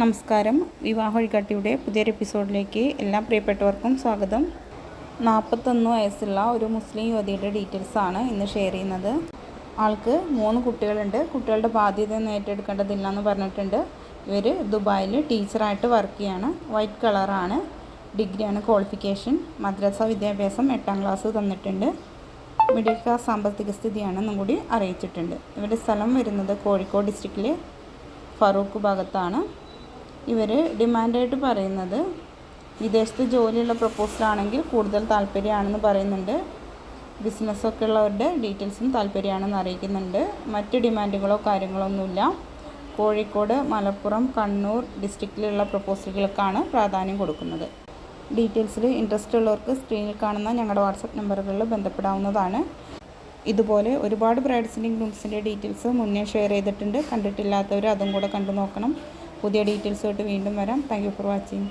നമസ്കാരം. വിവാഹ വഴികാട്ടിയുടെ പുതിയൊരു എപ്പിസോഡിലേക്ക് എല്ലാ പ്രിയപ്പെട്ടവർക്കും സ്വാഗതം. നാൽപ്പത്തൊന്ന് വയസ്സുള്ള ഒരു മുസ്ലിം യുവതിയുടെ ഡീറ്റെയിൽസ് ആണ് ഇന്ന് ഷെയർ ചെയ്യുന്നത്. ആൾക്ക് മൂന്ന് കുട്ടികളുണ്ട്. കുട്ടികളുടെ ബാധ്യത ഏറ്റെടുക്കേണ്ടതില്ല എന്ന് പറഞ്ഞിട്ടുണ്ട്. ഇവർ ദുബായിൽ ടീച്ചറായിട്ട് വർക്ക് ചെയ്യാണ്. വൈറ്റ് കളറാണ്. ഡിഗ്രിയാണ് ക്വാളിഫിക്കേഷൻ. മദ്രസ വിദ്യാഭ്യാസം എട്ടാം ക്ലാസ് തന്നിട്ടുണ്ട്. മിഡിൽ ക്ലാസ് സാമ്പത്തിക സ്ഥിതിയാണെന്നും കൂടി അറിയിച്ചിട്ടുണ്ട്. ഇവരുടെ സ്ഥലം വരുന്നത് കോഴിക്കോട് ഡിസ്ട്രിക്റ്റിലെ ഫറൂഖ് ഭാഗത്താണ്. ഇവർ ഡിമാൻഡായിട്ട് പറയുന്നത് വിദേശത്ത് ജോലിയുള്ള പ്രപ്പോസലാണെങ്കിൽ കൂടുതൽ താല്പര്യമാണെന്ന് പറയുന്നുണ്ട്. ബിസിനസ്സൊക്കെ ഉള്ളവരുടെ ഡീറ്റെയിൽസും താല്പര്യമാണെന്ന് അറിയിക്കുന്നുണ്ട്. മറ്റ് ഡിമാൻഡുകളോ കാര്യങ്ങളോ ഒന്നുമില്ല കോഴിക്കോട് മലപ്പുറം കണ്ണൂർ ഡിസ്ട്രിക്റ്റിലുള്ള പ്രപ്പോസലുകൾക്കാണ് പ്രാധാന്യം കൊടുക്കുന്നത്. ഡീറ്റെയിൽസിൽ ഇൻട്രസ്റ്റ് ഉള്ളവർക്ക് സ്ക്രീനിൽ കാണുന്ന ഞങ്ങളുടെ വാട്സപ്പ് നമ്പറുകളിൽ ബന്ധപ്പെടാവുന്നതാണ്. ഇതുപോലെ ഒരുപാട് ബ്രൈഡ്സിന്റെയും ഗ്രൂംസിന്റെ ഡീറ്റെയിൽസ് മുന്നേ ഷെയർ ചെയ്തിട്ടുണ്ട്. കണ്ടിട്ടില്ലാത്തവർ അതും കൂടെ കണ്ടു നോക്കണം. പുതിയ ഡീറ്റെയിൽസുമായിട്ട് വീണ്ടും വരാം. Thank you for watching